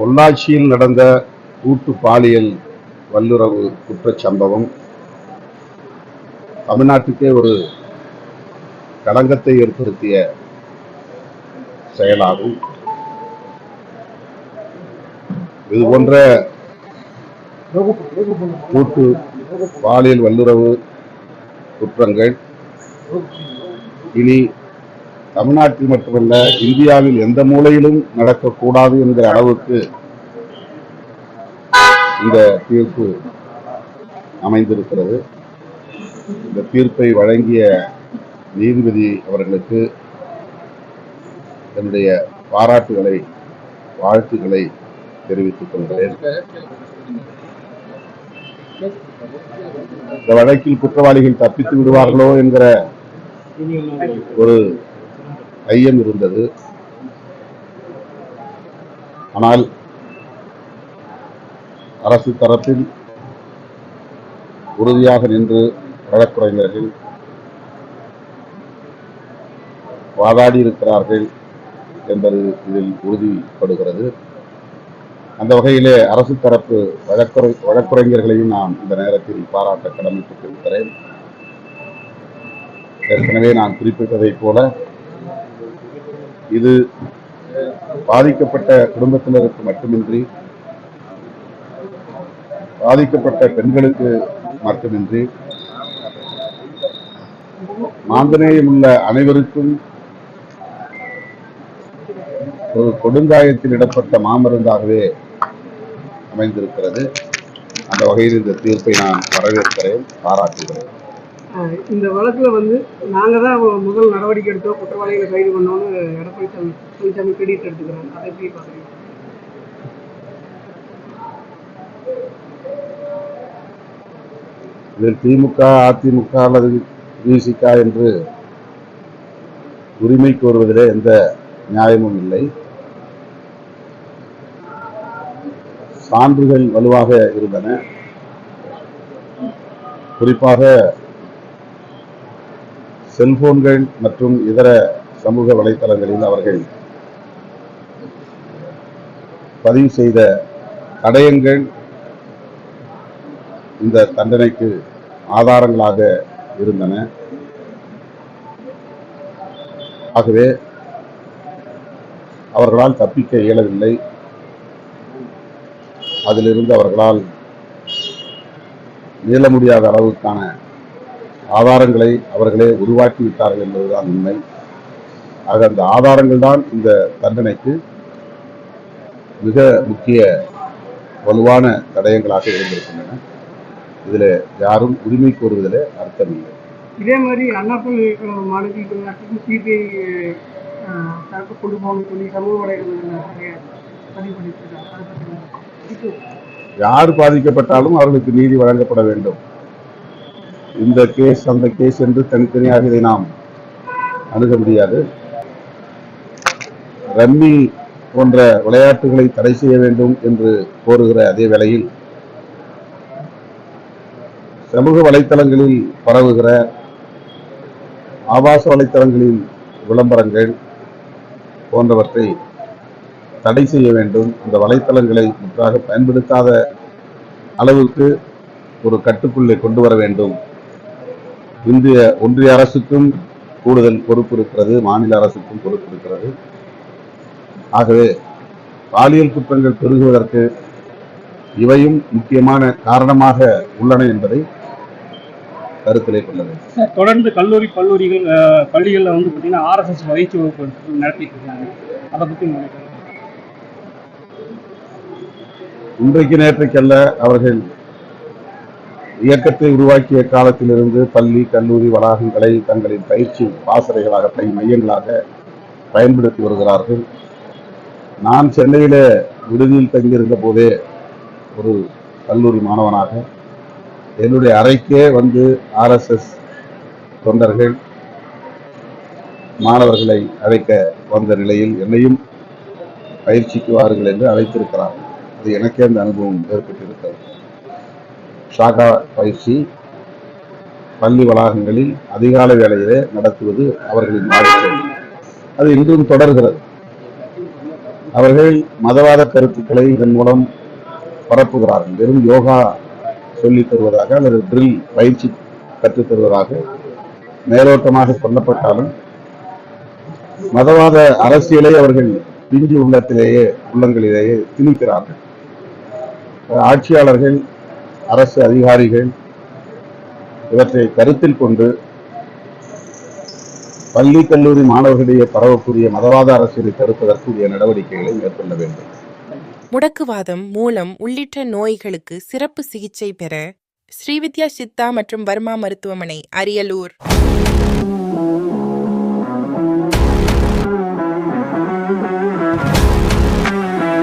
பொள்ளாச்சியில் நடந்த கூட்டு பாலியல் வல்லுறவு குற்றச்சம்பவம் தமிழ்நாட்டுக்கே ஒரு களங்கத்தை ஏற்படுத்திய செயலாகும். இது போன்ற கூட்டு பாலியல் வல்லுறவு குற்றங்கள் இனி தமிழ்நாட்டில் மட்டுமல்ல இந்தியாவில் எந்த மூலையிலும் நடக்கக்கூடாது என்கிற அளவுக்கு இந்த தீர்ப்பு அமைந்திருக்கிறது. இந்த தீர்ப்பை வழங்கிய நீதிபதி அவர்களுக்கு என்னுடைய பாராட்டுகளை வாழ்த்துக்களை தெரிவித்துக் கொள்கிறேன். இந்த வழக்கில் குற்றவாளிகள் தப்பித்து விடுவார்களோ என்கிற ஒரு ஐயம் இருந்தது. ஆனால் அரசு தரப்பில் உறுதியாக நின்று வழக்குரைஞர்கள் வாதாடி இருக்கிறார்கள் என்பது இதில் உறுதிப்படுகிறது. அந்த வகையிலே அரசு தரப்பு வழக்குரை வழக்குரைஞர்களையும் நான் இந்த நேரத்தில் பாராட்ட கடமைப்பட்டிருக்கிறேன். ஏற்கனவே நான் குறிப்பிட்டதைப் போல இது பாதிக்கப்பட்ட குடும்பத்தினருக்கு மட்டுமின்றி பாதிக்கப்பட்ட பெண்களுக்கு மட்டுமின்றி மாந்தநேயம் உள்ள அனைவருக்கும் ஒரு கொடுங்காயத்தில் இடப்பட்ட மாமருந்தாகவே அமைந்திருக்கிறது. அந்த வகையில் இந்த தீர்ப்பை நான் வரவேற்கிறேன் பாராட்டுகிறேன். இந்த வழக்கில் வந்து நாங்கள் தான் முதல் நடவடிக்கை எடுத்தோம் குற்றவாளிகளை கைது பண்ணோன்னு எடப்பாடி பழனிசாமி கிரெடிட் எடுத்துக்கிறாங்க அதை எப்படி பார்க்குறீங்க? இதில் திமுக அதிமுக அல்லது விசிக என்று உரிமை கோருவதிலே எந்த நியாயமும் இல்லை. சான்றுகள் வலுவாக இருந்தன. குறிப்பாக செல்போன்கள் மற்றும் இதர சமூக வலைத்தளங்களில் அவர்கள் பதிவு செய்த தடயங்கள் இந்த தண்டனைக்கு ஆதாரங்களாக இருந்தன. ஆகவே அவர்களால் தப்பிக்க இயலவில்லை. அதிலிருந்து அவர்களால் மீள முடியாத அளவுக்கான ஆதாரங்களை அவர்களே உருவாக்கி விட்டார்கள் என்பதுதான் உண்மை. ஆக அந்த ஆதாரங்கள் தான் இந்த தண்டனைக்கு மிக முக்கிய வலுவான தடயங்களாக இருந்திருக்கின்றன. இதில் யாரும் உரிமை கோருவதில் அர்த்தமில்லை இதே மாதிரி அண்ணாப்பல் மாநிலத்துக்கு சிபிஐ தரப்பு போகணும்னு சொல்லி சமூக? இதுக்கு யார் பாதிக்கப்பட்டாலும் அவர்களுக்கு நீதி வழங்கப்பட வேண்டும். இந்த கேஸ் அந்த கேஸ் என்று தனித்தனியாக இதை நாம் அணுக முடியாது. ரம்மி போன்ற விளையாட்டுகளை தடை செய்ய வேண்டும் என்று கோருகிற அதே வேளையில் சமூக வலைத்தளங்களில் பரவுகிற ஆபாச வலைத்தளங்களில் விளம்பரங்கள் போன்றவற்றை தடை செய்ய வேண்டும். அந்த வலைத்தளங்களை முற்றாக பயன்படுத்தாத அளவுக்கு ஒரு கட்டுக்குள்ளே கொண்டு வர வேண்டும். இந்திய ஒன்றிய அரசுக்கும் கூடுதல் பொறுப்பு இருக்கிறது மாநில அரசுக்கும் பொறுப்பு இருக்கிறது ஆகவே பாலியல் குற்றங்கள் பெருகுவதற்கு இவையும் முக்கியமான காரணமாக உள்ளன என்பதை கருத்திலே கொள்ள வேண்டும். தொடர்ந்து கல்லூரி கல்லூரிகள் பள்ளிகள்ல வந்து பார்த்தீங்கன்னா ஆர்எஸ்எஸ் பயிற்சி வகுப்பு நடத்திட்டு இருக்காங்க. அதை கருத்து? இன்றைக்கு நேற்றைக்கல்ல அவர்கள் இயக்கத்தை உருவாக்கிய காலத்திலிருந்து பள்ளி கல்லூரி வளாகங்களை தங்களின் பயிற்சி பாசறைகளாக பை மையங்களாக பயன்படுத்தி வருகிறார்கள். நான் சென்னையில் விடுதியில் தங்கியிருந்த போதே ஒரு கல்லூரி மாணவனாக என்னுடைய அறைக்கே வந்து ஆர்எஸ்எஸ் தொண்டர்கள் மாணவர்களை அழைக்க வந்த நிலையில் என்னையும் பயிற்சிக்கு வாருங்கள் என்று அழைத்திருக்கிறார்கள். அது எனக்கே அந்த அனுபவம் ஏற்பட்டிருக்கிறது. ஷாகா பயிற்சி பள்ளி வளாகங்களில் அதிகாலை வேளையிலே நடத்துவது அவர்களின் வாடிக்கை அது இன்றும் தொடர்கிறது. அவர்கள் மதவாத கருத்துக்களை இதன் மூலம் பரப்புகிறார்கள். வெறும் யோகா சொல்லித் தருவதாக அல்லது ட்ரில் பயிற்சி கற்றுத் தருவதாக மேலோட்டமாக சொல்லப்பட்டாலும் மதவாத அரசியலை அவர்கள் பிஞ்சு உள்ளத்திலேயே உள்ளங்களிலேயே திணிக்கிறார்கள். ஆட்சியாளர்கள் அரசு அதிகாரிகள் இவற்றை கருத்தில் கொண்டு பள்ளி கல்லூரி மாணவர்களிடையே பரவக்கூடிய மதவாத அரசியலை தடுப்பதற்குரிய நடவடிக்கைகளை மேற்கொள்ள வேண்டும். முடக்குவாதம் மூலம் உள்ளிட்ட நோய்களுக்கு சிறப்பு சிகிச்சை பெற ஸ்ரீவித்யா சித்தா மற்றும் வர்மா மருத்துவமனை அரியலூர்.